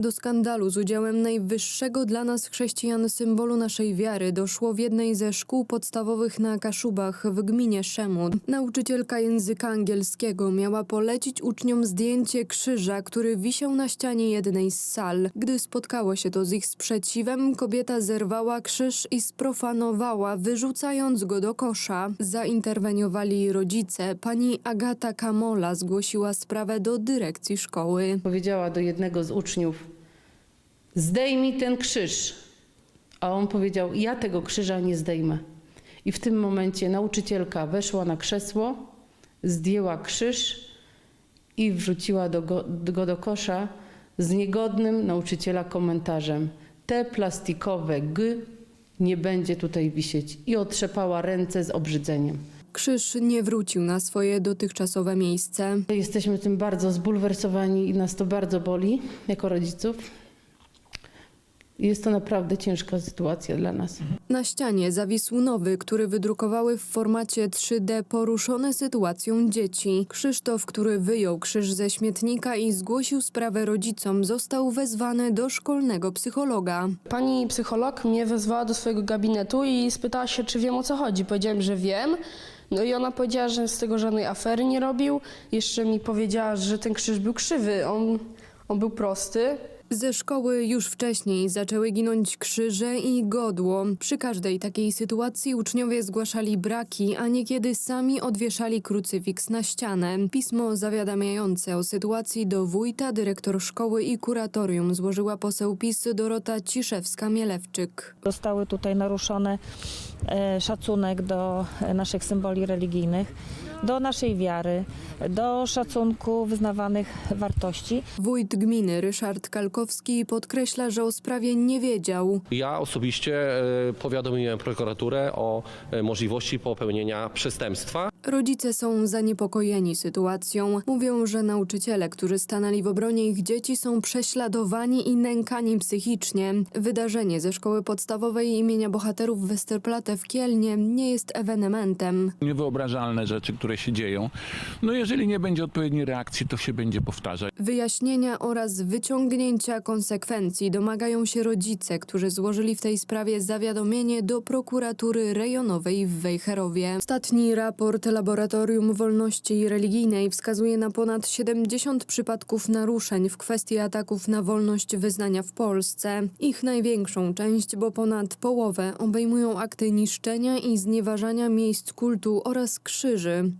Do skandalu z udziałem najwyższego dla nas chrześcijan symbolu naszej wiary doszło w jednej ze szkół podstawowych na Kaszubach w gminie Szemud. Nauczycielka języka angielskiego miała polecić uczniom zdjęcie krzyża, który wisiał na ścianie jednej z sal. Gdy spotkało się to z ich sprzeciwem, kobieta zerwała krzyż i sprofanowała, wyrzucając go do kosza. Zainterweniowali rodzice. Pani Agata Kamola zgłosiła sprawę do dyrekcji szkoły. Powiedziała do jednego z uczniów: Zdejmij ten krzyż. A on powiedział: Ja tego krzyża nie zdejmę. I w tym momencie nauczycielka weszła na krzesło, zdjęła krzyż i wrzuciła do go, go do kosza z niegodnym nauczyciela komentarzem: Te plastikowe g nie będzie tutaj wisieć. I otrzepała ręce z obrzydzeniem. Krzyż nie wrócił na swoje dotychczasowe miejsce. Jesteśmy tym bardzo zbulwersowani i nas to bardzo boli jako rodziców. Jest to naprawdę ciężka sytuacja dla nas. Na ścianie zawisł nowy, który wydrukowały w formacie 3D poruszone sytuacją dzieci. Krzysztof, który wyjął krzyż ze śmietnika i zgłosił sprawę rodzicom, został wezwany do szkolnego psychologa. Pani psycholog mnie wezwała do swojego gabinetu i spytała się, czy wiem o co chodzi. Powiedziałem, że wiem. No i ona powiedziała, że z tego żadnej afery nie robił. Jeszcze mi powiedziała, że ten krzyż był krzywy. On, on był prosty. Ze szkoły już wcześniej zaczęły ginąć krzyże i godło. Przy każdej takiej sytuacji uczniowie zgłaszali braki, a niekiedy sami odwieszali krucyfiks na ścianę. Pismo zawiadamiające o sytuacji do wójta, dyrektor szkoły i kuratorium złożyła poseł PiS Dorota Ciszewska-Mielewczyk. Zostały tutaj naruszone e, szacunek do e, naszych symboli religijnych, do naszej wiary, do szacunku wyznawanych wartości. Wójt gminy Ryszard Kalkowski podkreśla, że o sprawie nie wiedział. Ja osobiście e, powiadomiłem prokuraturę o e, możliwości popełnienia przestępstwa. Rodzice są zaniepokojeni sytuacją. Mówią, że nauczyciele, którzy stanęli w obronie ich dzieci, są prześladowani i nękani psychicznie. Wydarzenie ze szkoły podstawowej imienia bohaterów Westerplatte w Kielnie nie jest ewenementem. niewyobrażalne rzeczy, które się dzieją. No jeżeli nie będzie odpowiedniej reakcji, to się będzie powtarzać. Wyjaśnienia oraz wyciągnięcia konsekwencji domagają się rodzice, którzy złożyli w tej sprawie zawiadomienie do prokuratury rejonowej w Wejherowie. Ostatni raport Laboratorium Wolności Religijnej wskazuje na ponad 70 przypadków naruszeń w kwestii ataków na wolność wyznania w Polsce. Ich największą część, bo ponad połowę, obejmują akty niszczenia i znieważania miejsc kultu oraz krzyży.